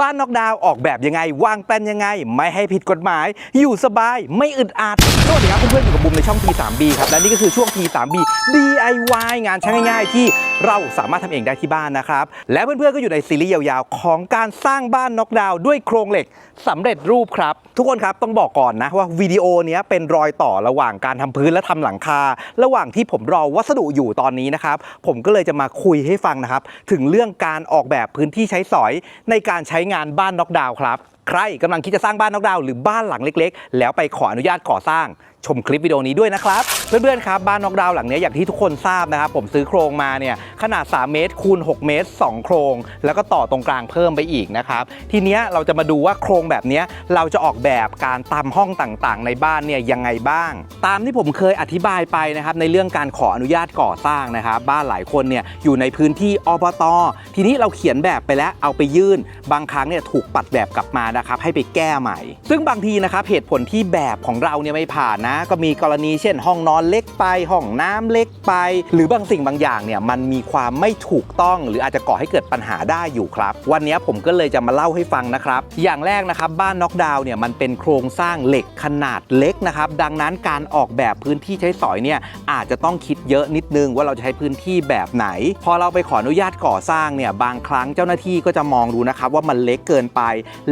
บ้านนอกดาวออกแบบยังไง วางแปลนยังไง ไม่ให้ผิดกฎหมาย อยู่สบายไม่อึดอัดสวัสดีครับเพื่อนๆอยู่กับบุมในช่อง T3B ครับและนี่ก็คือช่วง T3B DIY งานช่างง่ายๆที่ เราสามารถทำเองได้ที่บ้านนะครับ และเพื่อนๆก็อยู่ในซีรีส์ยาวๆ ของการสร้างบ้านน็อกดาวน์ด้วยโครงเหล็กสำเร็จรูปครับ ทุกคนครับต้องบอกก่อนนะว่าวิดีโอนี้เป็นรอยต่อระหว่างการทำพื้นและทำหลังคา ระหว่างที่ผมรอวัสดุอยู่ตอนนี้นะครับ ผมก็เลยจะมาคุยให้ฟังนะครับ ถึงเรื่องการออกแบบพื้นที่ใช้สอยในการใช้งานบ้านน็อกดาวน์ครับใครกำลังคิดจะสร้างบ้านนอกดาวหรือบ้านหลังเล็กๆ แล้วไปขออนุญาตก่อสร้างชมคลิปวิดีโอนี้ด้วยนะครับ เพื่อนๆครับ บ้านนอกดาวหลังนี้อย่างที่ทุกคนทราบนะครับ ผมซื้อโครงมาเนี่ยขนาด 3 เมตรคูณ 6 เมตร 2 โครง แล้วก็ต่อตรงกลางเพิ่มไปอีกนะครับ ทีเนี้ยเราจะมาดูว่าโครงแบบนี้เราจะออกแบบการตามห้องต่างๆ ในบ้านเนี่ยยังไงบ้าง ตามที่ผมเคยอธิบายไปนะครับในเรื่องการขออนุญาตก่อสร้างนะครับบ้านหลายคนเนี่ยอยู่ในพื้นที่อบต ทีนี้เราเขียนแบบไปแล้วเอาไปยื่น บางครั้งเนี่ยถูกปัดแบบกลับมานะครับให้ไปแก้ใหม่ ซึ่งบางทีนะครับเหตุผลที่แบบของเราเนี่ยไม่ผ่านนะ ก็มีกรณีเช่น ห้องนอนเล็กไปห้องน้ำเล็กไป หรือบางสิ่งบางอย่างเนี่ยมันมีความไม่ถูกต้อง หรืออาจจะก่อให้เกิดปัญหาได้อยู่ครับ วันนี้ผมก็เลยจะมาเล่าให้ฟังนะครับ อย่างแรกนะครับบ้านน็อกดาวน์เนี่ยมันเป็นโครงสร้างเหล็กขนาดเล็กนะครับดังนั้นการออกแบบพื้นที่ใช้สอยเนี่ยอาจจะต้องคิดเยอะนิดนึงว่าเราจะใช้พื้นที่แบบไหน พอเราไปขออนุญาตก่อสร้างเนี่ยบางครั้งเจ้าหน้าที่ก็จะมองดูนะครับว่ามันเล็กเกินไป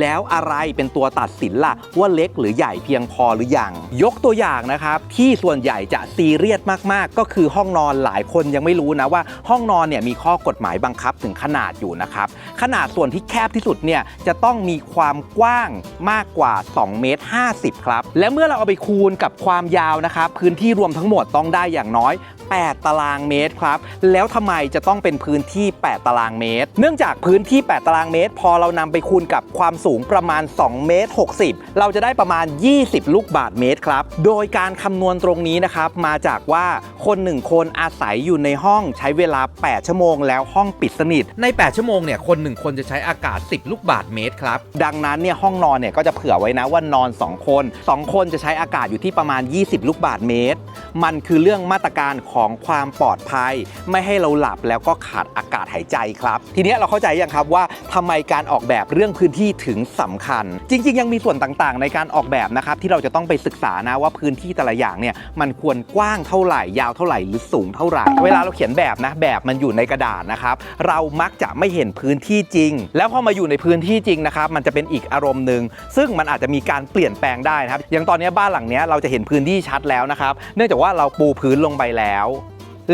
แล้วอะไรเป็นตัวตัดสินล่ะ ว่าเล็กหรือใหญ่เพียงพอหรือยัง ยกตัวอย่างนะครับที่ส่วนใหญ่จะซีเรียสมากๆ ก็คือห้องนอนหลายคนยังไม่รู้นะว่า ห้องนอนเนี่ยมีข้อกฎหมายบังคับถึงขนาดอยู่นะครับขนาดส่วนที่แคบที่สุดเนี่ยจะต้องมีความกว้างมากกว่า2เมตร50ครับและเมื่อเราเอาไปคูณกับความยาวนะครับพื้นที่รวมทั้งหมดต้องได้อย่างน้อย 8 ตารางเมตรครับ แล้วทำไมจะต้องเป็นพื้นที่ 8 ตารางเมตร เนื่องจากพื้นที่ 8 ตารางเมตร พอเรานำไปคูณกับความสูงประมาณ2เมตร60 เราจะได้ประมาณ 20 ลูกบาทเมตรครับ โดยการคำนวณตรงนี้นะครับ มาจากว่าคนหนึ่งคนอาศัยอยู่ในห้องใช้เวลา 8 ชั่วโมง แล้วห้องปิดสนิท ใน 8 ชั่วโมงเนี่ยคนหนึ่งคนจะใช้อากาศ 10 ลูกบาทเมตรครับ ดังนั้นเนี่ยห้องนอนเนี่ยก็จะเผื่อไว้นะว่านอน 2 คน 2 คนจะใช้อากาศอยู่ที่ประมาณ 20 ลูกบาทเมตร มันคือเรื่องมาตรการของของความปลอดภัย ไม่ให้เราหลับแล้วก็ขาดอากาศหายใจครับ ทีนี้เราเข้าใจยังครับว่าทำไมการออกแบบเรื่องพื้นที่ถึงสำคัญ จริง ๆ ยังมีส่วนต่างๆ ในการออกแบบนะครับที่เราจะต้องไปศึกษานะว่าพื้นที่แต่ละอย่างเนี่ยมันควรกว้างเท่าไหร่ยาวเท่าไหร่หรือสูงเท่าไหร่ เวลาเราเขียนแบบนะแบบมันอยู่ในกระดาษนะครับเรามักจะไม่เห็นพื้นที่จริง แล้วพอมาอยู่ในพื้นที่จริงนะครับมันจะเป็นอีกอารมณ์หนึ่งซึ่งมันอาจจะมีการเปลี่ยนแปลงได้นะครับอย่างตอนนี้บ้านหลังเนี้ยเราจะเห็นพื้นที่ชัดแล้วนะครับ เนื่องจากว่าเราปูพื้นลงไปแล้ว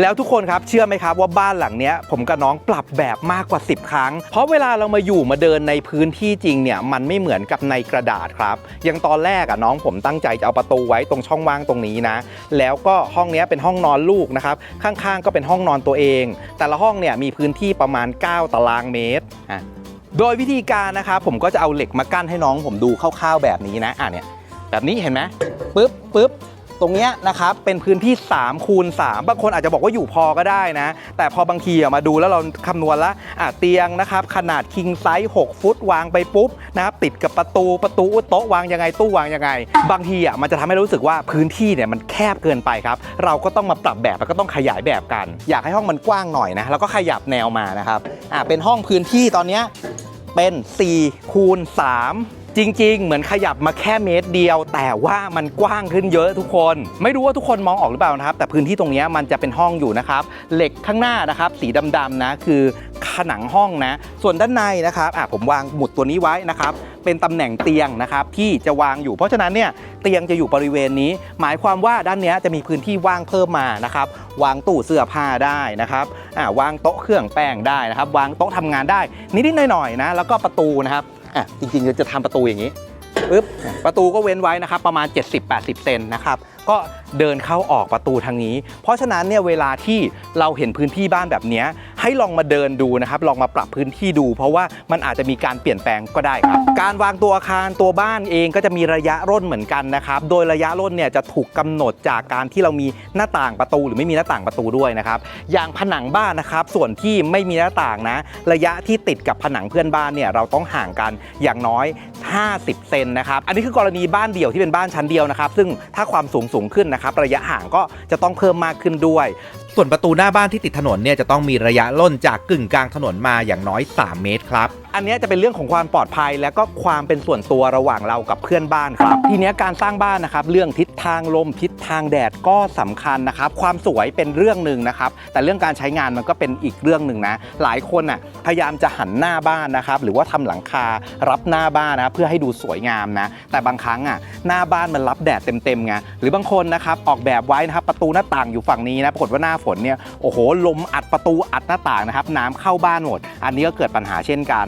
แล้วทุกคนครับเชื่อไหมครับว่าบ้านหลังเนี้ยผมกับน้องปรับแบบมากกว่า 10 ครั้ง เพราะเวลาเรามาอยู่มาเดินในพื้นที่จริงเนี่ยมันไม่เหมือนกับในกระดาษครับอย่างตอนแรกอะน้องผมตั้งใจจะเอาประตูไว้ตรงช่องว่างตรงนี้นะ แล้วก็ห้องเนี้ยเป็นห้องนอนลูกนะครับข้างๆ ก็เป็นห้องนอนตัวเอง แต่ละห้องเนี่ยมีพื้นที่ประมาณ 9 ตารางเมตรอะโดยวิธีการนะครับผมก็จะเอาเหล็กมากั้นให้น้องผมดูคร่าวๆแบบนี้นะอะเนี่ยแบบนี้เห็นไหมปึ๊บปึ๊บ ตรงเนี้ยนะครับเป็นพื้นที่3คูณ3บางคนอาจจะบอกว่าอยู่พอก็ได้นะ แต่พอบางทีอะมาดูแล้วเราคำนวณแล้วอะเตียงนะครับขนาดคิงไซส์6ฟุตวางไปปุ๊บนะครับติดกับประตูประตูโต๊ะวางยังไงตู้วางยังไง บางทีอะมันจะทำให้รู้สึกว่าพื้นที่เนี่ยมันแคบเกินไปครับ เราก็ต้องมาปรับแบบแล้วก็ต้องขยายแบบกัน อยากให้ห้องมันกว้างหน่อยนะแล้วก็ขยับแนวมานะครับอะเป็นห้องพื้นที่ตอนเนี้ยเป็น4คูณ3 จริง ๆ เหมือนขยับมาแค่เมตรเดียว แต่ว่ามันกว้างขึ้นเยอะทุกคน ไม่รู้ว่าทุกคนมองออกหรือเปล่านะครับ แต่พื้นที่ตรงนี้มันจะเป็นห้องอยู่นะครับ เหล็กข้างหน้านะครับ สีดำๆนะ คือผนังห้องนะ ส่วนด้านในนะครับอะผมวางหมุดตัวนี้ไว้นะครับเป็นตำแหน่งเตียงนะครับที่จะวางอยู่ เพราะฉะนั้นเนี่ยเตียงจะอยู่บริเวณนี้ หมายความว่าด้านเนี้ยจะมีพื้นที่ว่างเพิ่มมานะครับวางตู้เสื้อผ้าได้นะครับอ่าวางโต๊ะเครื่องแป้งได้นะครับ วางโต๊ะทำงานได้นิดๆหน่อยๆนะแล้วก็ประตูนะครับ อะจริงๆจะทำประตูอย่างนี้ปึ๊บประตูก็เว้นไว้นะครับประมาณ 70-80 เซนนะครับ ก็เดินเข้าออกประตูทางนี้ เพราะฉะนั้นเนี่ยเวลาที่เราเห็นพื้นที่บ้านแบบนี้ให้ลองมาเดินดูนะครับ ลองมาปรับพื้นที่ดู เพราะว่ามันอาจจะมีการเปลี่ยนแปลงก็ได้ครับ การวางตัวอาคารตัวบ้านเองก็จะมีระยะร่นเหมือนกันนะครับ โดยระยะร่นเนี่ยจะถูกกำหนดจากการที่เรามีหน้าต่างประตู หรือไม่มีหน้าต่างประตูด้วยนะครับ อย่างผนังบ้านนะครับ ส่วนที่ไม่มีหน้าต่างนะ ระยะที่ติดกับผนังเพื่อนบ้านเนี่ยเราต้องห่างกันอย่างน้อย 50 เซนนะครับ อันนี้คือกรณีบ้านเดี่ยวที่เป็นบ้านชั้นเดียวนะครับ ซึ่งถ้าความสูงสูงขึ้นนะครับระยะห่างก็จะต้องเพิ่มมากขึ้นด้วย ส่วนประตูหน้าบ้านที่ติดถนนเนี่ยจะต้องมีระยะล่นจากกึ่งกลางถนนมาอย่างน้อย 3 เมตรครับ อันนี้จะเป็นเรื่องของความปลอดภัย และก็ความเป็นส่วนตัวระหว่างเรากับเพื่อนบ้านครับ ทีนี้การสร้างบ้านนะครับเรื่องทิศทางลมทิศทางแดดก็สำคัญนะครับ ความสวยเป็นเรื่องหนึ่งนะครับ แต่เรื่องการใช้งานมันก็เป็นอีกเรื่องหนึ่งนะ หลายคนน่ะพยายามจะหันหน้าบ้านนะครับ หรือว่าทำหลังคารับหน้าบ้านนะเพื่อให้ดูสวยงามนะ แต่บางครั้งอะหน้าบ้านมันรับแดดเต็มๆไงหรือบางคนนะครับออกแบบไว้นะครับประตูหน้าต่างอยู่ฝั่งนี้นะปรากฏว่าหน้าฝนเนี่ยโอ้โหลมอัดประตูอัดหน้าต่างนะครับน้ำเข้าบ้านหมด อันนี้ก็เกิดปัญหาเช่นกัน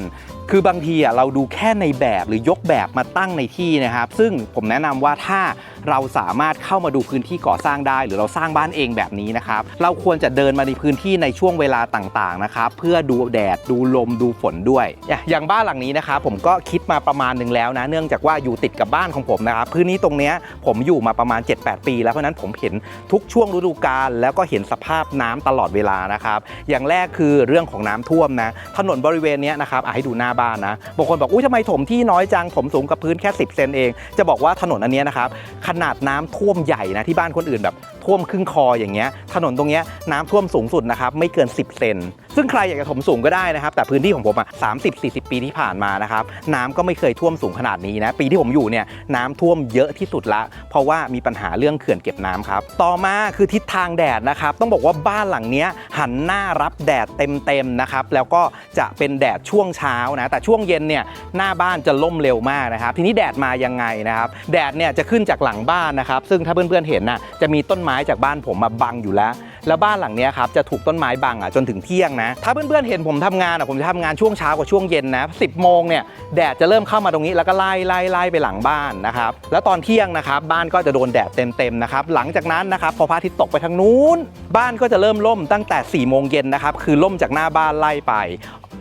คือบางทีอะเราดูแค่ในแบบหรือยกแบบมาตั้งในที่นะครับ ซึ่งผมแนะนำว่าถ้า เราสามารถเข้ามาดูพื้นที่ก่อสร้างได้ หรือเราสร้างบ้านเองแบบนี้นะครับ เราควรจะเดินมาในพื้นที่ในช่วงเวลาต่างๆนะครับเพื่อดูแดดดูลมดูฝนด้วย อย่างบ้านหลังนี้นะครับผมก็คิดมาประมาณหนึ่งแล้วนะเนื่องจากว่าอยู่ติดกับบ้านของผมนะครับพื้นที่ตรงนี้ผมอยู่มาประมาณ 7-8 ปี แล้วเพราะนั้นผมเห็นทุกช่วงฤดูกาลแล้วก็เห็นสภาพน้ำตลอดเวลานะครับ อย่างแรกคือเรื่องของน้ำท่วมนะถนนบริเวณนี้นะครับอะให้ดูหน้าบ้านนะบางคนบอกอุ้ยทำไมถมที่น้อยจังถมสูงกับพื้นแค่ 10 เซนเอง จะบอกว่าถนนอันนี้นะครับขนาดน้ำท่วมใหญ่นะที่บ้านคนอื่นแบบ ท่วมครึ่งคออย่างเงี้ยถนนตรงเนี้ยน้ำท่วมสูงสุดนะครับไม่เกิน 10 เซนซึ่งใครอยากจะถมสูงก็ได้นะครับ แต่พื้นที่ของผมอะ30-40ปีที่ผ่านมานะครับน้ำก็ไม่เคยท่วมสูงขนาดนี้นะปีที่ผมอยู่เนี่ยน้ำท่วมเยอะที่สุดละ เพราะว่ามีปัญหาเรื่องเขื่อนเก็บน้ำครับต่อมาคือทิศทางแดดนะครับต้องบอกว่าบ้านหลังเนี้ยหันหน้ารับแดดเต็มๆนะครับแล้วก็จะเป็นแดดช่วงเช้านะแต่ช่วงเย็นเนี่ยหน้าบ้านจะล่มเร็วมากนะครับทีนี้แดดมายังไงนะครับแดดเนี่ยจะขึ้นจากหลังบ้านนะครับซึ่งถ้าเพื่อนๆเห็นน่ะจะมีต้นไม้จากบ้านผมมาบังอยู่แล้ว แล้วบ้านหลังนี้ครับจะถูกต้นไม้บังอะจนถึงเที่ยงนะ ถ้าเพื่อนๆเห็นผมทำงานอะผมจะทำงานช่วงเช้ากับช่วงเย็นนะ10โมงเนี่ยแดดจะเริ่มเข้ามาตรงนี้แล้วก็ไล่ไล่ไล่ไปหลังบ้านนะครับแล้วตอนเที่ยงนะครับบ้านก็จะโดนแดดเต็มๆนะครับหลังจากนั้นนะครับพอพระอาทิตย์ตกไปทางนู้น บ้านก็จะเริ่มล่มตั้งแต่4ี่โมงเย็นนะครับคือล่มจากหน้าบ้านไล่ไป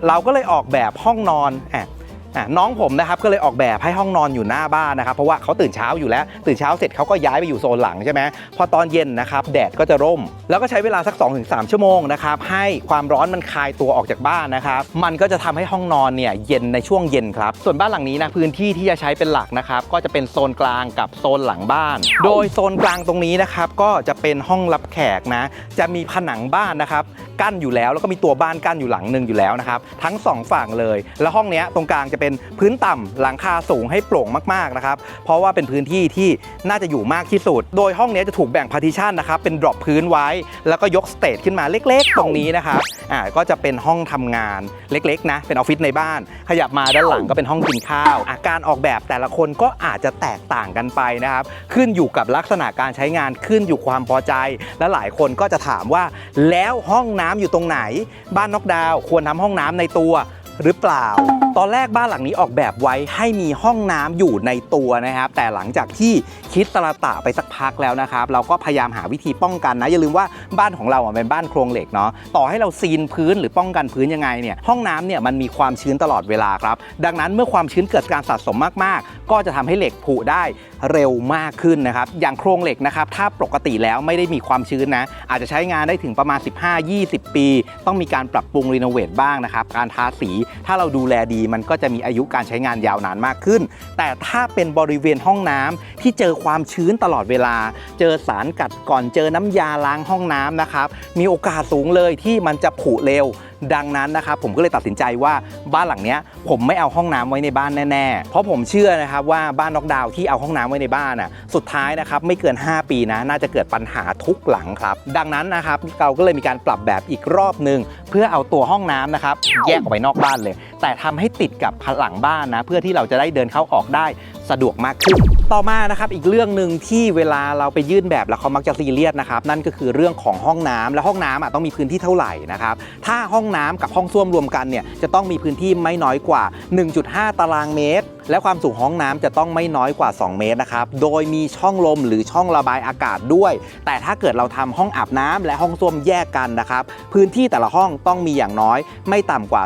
เราก็เลยออกแบบห้องนอนอะ น้องผมนะครับก็เลยออกแบบให้ห้องนอนอยู่หน้าบ้านนะครับเพราะว่าเขาตื่นเช้าอยู่แล้ว ตื่นเช้าเสร็จเขาก็ย้ายไปอยู่โซนหลังใช่ไหมพอตอนเย็นนะครับแดดก็จะร่ม แล้วก็ใช้เวลาสัก 2-3 ชั่วโมงนะครับให้ความร้อนมันคลายตัวออกจากบ้านนะครับมันก็จะทำให้ห้องนอนเนี่ยเย็นในช่วงเย็นครับส่วนบ้านหลังนี้นะพื้นที่ที่จะใช้เป็นหลักนะครับก็จะเป็นโซนกลางกับโซนหลังบ้าน โดยโซนกลางตรงนี้นะครับก็จะเป็นห้องรับแขกนะจะมีผนังบ้านนะครับกั้นอยู่แล้วแล้วก็มีตัวบ้านกั้นอยู่หลังหนึ่งอยู่แล้วนะครับทั้งสองฝั่งเลย แล้วห้องเนี้ยตรงกลางจะเป็นพื้นต่ำหลังคาสูงให้โปร่งมากๆนะครับเพราะว่าเป็นพื้นที่ที่น่าจะอยู่มากที่สุด โดยห้องนี้จะถูกแบ่งพาร์ติชันนะครับเป็นดรอปพื้นไว้ แล้วก็ยกสเตจขึ้นมาเล็กๆ ตรงนี้นะครับอ่าก็จะเป็นห้องทำงานเล็กๆนะเป็นออฟฟิศในบ้าน ขยับมาด้านหลังก็เป็นห้องกินข้าวอาการออกแบบแต่ละคนก็อาจจะแตกต่างกันไปนะครับขึ้นอยู่กับลักษณะการใช้งานขึ้นอยู่ความพอใจ และหลายคนก็จะถามว่า แล้วห้องน้ำอยู่ตรงไหน บ้านนอกดาวควรทำห้องน้ำในตัวหรือเปล่า ตอนแรกบ้านหลังนี้ออกแบบไว้ให้มีห้องน้ำอยู่ในตัวนะครับ แต่หลังจากที่คิดตละตะไปสักพักแล้วนะครับ เราก็พยายามหาวิธีป้องกันนะ อย่าลืมว่าบ้านของเราอะเป็นบ้านโครงเหล็กเนาะต่อให้เราซีนพื้นหรือป้องกันพื้นยังไงเนี่ยห้องน้ำเนี่ยมันมีความชื้นตลอดเวลาครับ ดังนั้นเมื่อความชื้นเกิดการสะสมมากๆ ก็จะทำให้เหล็กผุได้เร็วมากขึ้นนะครับ อย่างโครงเหล็กนะครับถ้าปกติแล้วไม่ได้มีความชื้นนะ อาจจะใช้งานได้ถึงประมาณ 15-20 ปี ต้องมีการปรับปรุงรีโนเวทบ้างนะครับการทาสีถ้าเราดูแลดีมันก็จะมีอายุการใช้งานยาวนานมากขึ้น แต่ถ้าเป็นบริเวณห้องน้ำที่เจอความชื้นตลอดเวลา เจอสารกัดก่อนเจอน้ำยาล้างห้องน้ำนะครับมีโอกาสสูงเลยที่มันจะผุเร็วดังนั้นนะครับผมก็เลยตัดสินใจว่าบ้านหลังนี้ผมไม่เอาห้องน้ำไว้ในบ้านแน่ๆ เพราะผมเชื่อนะครับว่าบ้านน็อกดาวน์ที่เอาห้องน้ำไว้ในบ้านอะสุดท้ายนะครับไม่เกิน 5 ปีนะน่าจะเกิดปัญหาทุกหลังครับ ดังนั้นนะครับเราก็เลยมีการปรับแบบอีกรอบหนึ่งเพื่อเอาตัวห้องน้ำนะครับแยกออกไปนอกบ้านเลย แต่ทำให้ติดกับผนังบ้านนะ เพื่อที่เราจะได้เดินเข้าออกได้สะดวกมากขึ้น ต่อมานะครับอีกเรื่องหนึ่งที่เวลาเราไปยื่นแบบแล้วเขามักจะซีเรียสนะครับนั่นก็คือเรื่องของห้องน้ำและห้องน้ำอะต้องมีพื้นที่เท่าไหร่นะครับถ้าห้องน้ำกับห้องส้วมรวมกันเนี่ยจะต้องมีพื้นที่ไม่น้อยกว่า 1.5 ตารางเมตร และความสูงห้องน้ำจะต้องไม่น้อยกว่า 2 เมตรนะครับ โดยมีช่องลมหรือช่องระบายอากาศด้วย แต่ถ้าเกิดเราทำห้องอาบน้ำและห้องส้วมแยกกันนะครับ พื้นที่แต่ละห้องต้องมีอย่างน้อย ไม่ต่ำกว่า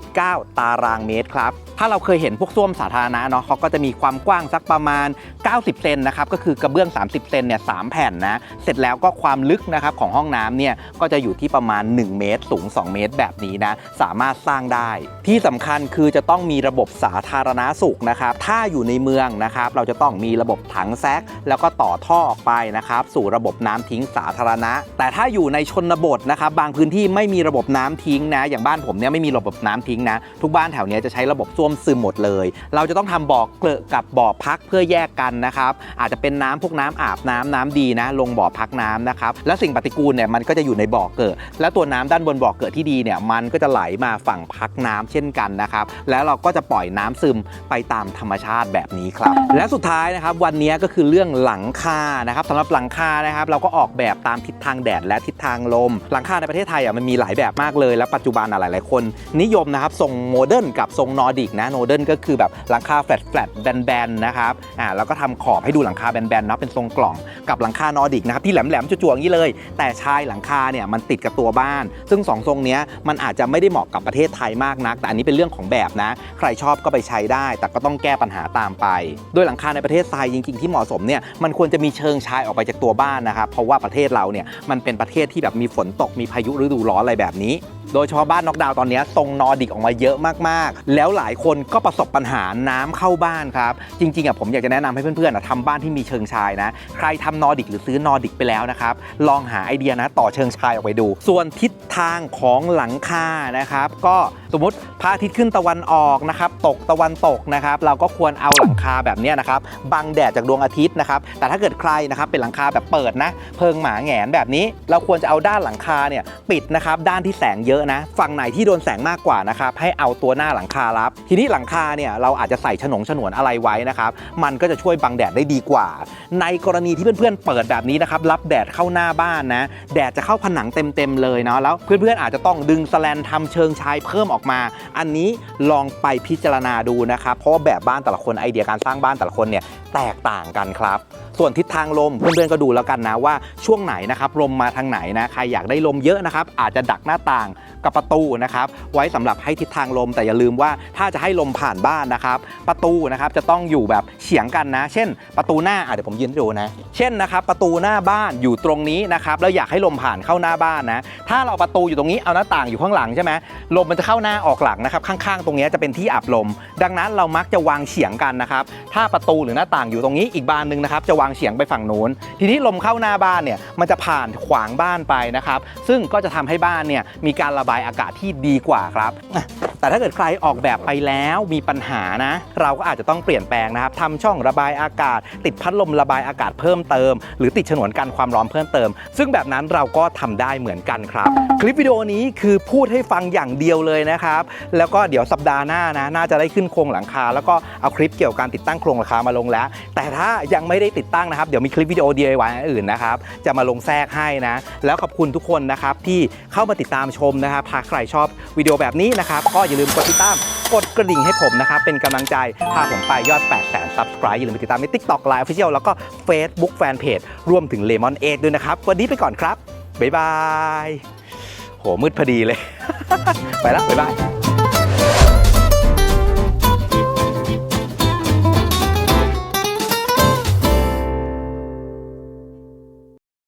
0.9 ตารางเมตรครับ ถ้าเราเคยเห็นพวกส้วมสาธารณะเนาะเขาก็จะมีความกว้างสักประมาณ 90 เซนนะครับ ก็คือกระเบื้อง 30 เซนเนี่ยสแผ่นนะ เสร็จแล้วก็ความลึกนะครับของห้องน้ำเนี่ยก็จะอยู่ที่ประมาณ 1 เมตร สูง 2 เมตรแบบนี้นะ สามารถสร้างได้ ที่สำคัญคือจะต้องมีระบบสาธารณสุขสุขนะครับ ถ้าอยู่ในเมืองนะครับ เราจะต้องมีระบบถังแซกแล้วก็ต่อท่อออกไปนะครับ สู่ระบบน้ำทิ้งสาธารณะ แต่ถ้าอยู่ในชนบทนะครับ บางพื้นที่ไม่มีระบบน้ำทิ้งนะ อย่างบ้านผมเนี่ยไม่มีระบบน้ำทิ้งนะ ทุกบ้านแถวเนี้ยจะใช้ระบบส้วมซึมหมดเลย เราจะต้องทำบ่อเกลอะกับบ่อพักเพื่อแยกกันนะครับ อาจจะเป็นน้ำพวกน้ำอาบน้ำน้ำดีนะ ลงบ่อพักน้ำนะครับ แล้วสิ่งปฏิกูลเนี่ยมันก็จะอยู่ในบ่อเกิด และตัวน้ำด้านบนบ่อเกิดที่ดีเนี่ยมันก็จะไหลมาฝั่งพักน้ำเช่นกันนะครับ แล้วเราก็จะปล่อยน้ำซึมไปตามธรรมชาติแบบนี้ครับ และสุดท้ายนะครับวันนี้ก็คือเรื่องหลังคานะครับสำหรับหลังคานะครับเราก็ออกแบบตามทิศทางแดดและทิศทางลม หลังคาในประเทศไทยอะมันมีหลายแบบมากเลย และปัจจุบันอะหลายๆคน นิยมนะครับทรงโมเดิร์นกับทรงนอร์ดิกนะโมเดิร์นก็คือแบบหลังคาแฟลตแฟลตแบนๆนะครับอ่าแล้วก็ทำขอบให้ดูหลังคาแบนๆเนาะเป็นทรงกล่องกับหลังคานอร์ดิกนะครับที่แหลมๆจั่วๆอย่างนี้เลย แต่ชายหลังคาเนี่ยมันติดกับตัวบ้าน ซึ่งสองทรงเนี้ยมันอาจจะไม่ได้เหมาะกับประเทศไทยมากนัก แต่อันนี้เป็นเรื่องของแบบนะ ใครชอบก็ไปใช้ได้แต่ก็ต้องแก้ปัญหาตามไป โดยหลังคาในประเทศไทยจริง ๆ ที่เหมาะสมเนี่ยมันควรจะมีเชิงชายออกไปจากตัวบ้านนะครับเพราะว่าประเทศเราเนี่ยมันเป็นประเทศที่แบบมีฝนตกมีพายุฤดูร้อนอะไรแบบนี้ โดยเฉพาะบ้านน็อกดาวน์ตอนนี้ทรงนอร์ดิกออกมาเยอะมากๆ แล้วหลายคนก็ประสบปัญหาน้ำเข้าบ้านครับ จริงๆอะผมอยากจะแนะนำให้เพื่อนๆอะทำบ้านที่มีเชิงชายนะ ใครทำนอร์ดิกหรือซื้อนอร์ดิกไปแล้วนะครับ ลองหาไอเดียนะต่อเชิงชายออกไปดู ส่วนทิศทางของหลังคานะครับก็ สมมติพระอาทิตย์ขึ้นตะวันออกนะครับตกตะวันตกนะครับ เราก็ควรเอาหลังคาแบบนี้นะครับบังแดดจากดวงอาทิตย์นะครับ แต่ถ้าเกิดใครนะครับเป็นหลังคาแบบเปิดนะ เพิงหมาแงนแบบนี้ เราควรจะเอาด้านหลังคาเนี่ยปิดนะครับด้านที่แสงเยอะนะ ฝั่งไหนที่โดนแสงมากกว่านะครับให้เอาตัวหน้าหลังคารับ ทีนี้หลังคาเนี่ยเราอาจจะใส่ฉนงฉนวนอะไรไว้นะครับ มันก็จะช่วยบังแดดได้ดีกว่า ในกรณีที่เพื่อนๆเปิดแบบนี้นะครับรับแดดเข้าหน้าบ้านนะแดดจะเข้าผนังเต็มๆเลยเนาะแล้วเพื่อนๆอาจจะต้องดึงสแลนทำเชิงชายเพิ่มออกมา อันนี้ลองไปพิจารณาดูนะครับ เพราะว่าแบบบ้านแต่ละคนไอเดียการสร้างบ้านแต่ละคนเนี่ยแตกต่างกันครับส่วนทิศทางลมเพื่อนๆก็ดูแล้วกันนะว่าช่วงไหนนะครับลมมาทางไหนนะใครอยากได้ลมเยอะนะครับอาจจะดักหน้าต่างกับประตูนะครับไว้สำหรับให้ทิศทางลม แต่อย่าลืมว่าถ้าจะให้ลมผ่านบ้านนะครับ ประตูนะครับจะต้องอยู่แบบเฉียงกันนะ เช่น ประตูหน้าอะเดี๋ยวผมยืนให้ดูนะ เช่นนะครับประตูหน้าบ้านอยู่ตรงนี้นะครับแล้วอยากให้ลมผ่านเข้าหน้าบ้านนะถ้าเราประตูอยู่ตรงนี้เอาหน้าต่างอยู่ข้างหลังใช่ไหมลมมันจะเข้าหน้าออกหลังนะครับข้างๆ ตรงนี้จะเป็นที่อับลม ดังนั้นเรามักจะวางเฉียงกันนะครับถ้าประตูหรือหน้าต่างอยู่ตรงนี้อีกบานหนึ่งนะครับจะวางเฉียงไปฝั่งนู้น ทีนี้ลมเข้าหน้าบ้านเนี่ยมันจะผ่านขวางบ้านไปนะครับ ซึ่งก็จะทำให้บ้านเนี่ยมีการระบายอากาศที่ดีกว่าครับ แต่ถ้าเกิดใครออกแบบไปแล้วมีปัญหานะ เราก็อาจจะต้องเปลี่ยนแปลงนะครับทำช่องระบายอากาศ ติดพัดลมระบายอากาศเพิ่มเติม หรือติดฉนวนกันความร้อนเพิ่มเติม ซึ่งแบบนั้นเราก็ทำได้เหมือนกันครับ คลิปวิดีโอนี้คือพูดให้ฟังอย่างเดียวเลยนะครับ แล้วก็เดี๋ยวสัปดาห์หน้านะน่าจะได้ขึ้นโครงหลังคา แล้วก็เอาคลิปเกี่ยวกับการติดตั้งโครงหลังคามาลงแล้ว แต่ถ้ายังไม่ได้ติดตั้งนะครับ เดี๋ยวมีคลิปวิดีโอ DIY อันอื่นนะครับ จะมาลงแทรกให้นะ แล้วขอบคุณทุกคนนะครับที่เข้ามาติดตามชมนะครับถ้าใครชอบวิดีโอแบบนี้นะครับ ก็อย่าลืมกดติดตาม กดกระดิ่งให้ผมนะครับ เป็นกำลังใจ พาผมไปยอด 8 0 0 0 0 subscribe อย่าลืมไปติดตามใน TikTok Live Official แล้วก็ Facebook Fanpage รวมถึง Lemon 8ด้วยนะครับ วันนี้ไปก่อนครับ บ๊ายบาย โหมืดพอดีเลย ไปแล้วบ๊ายบาย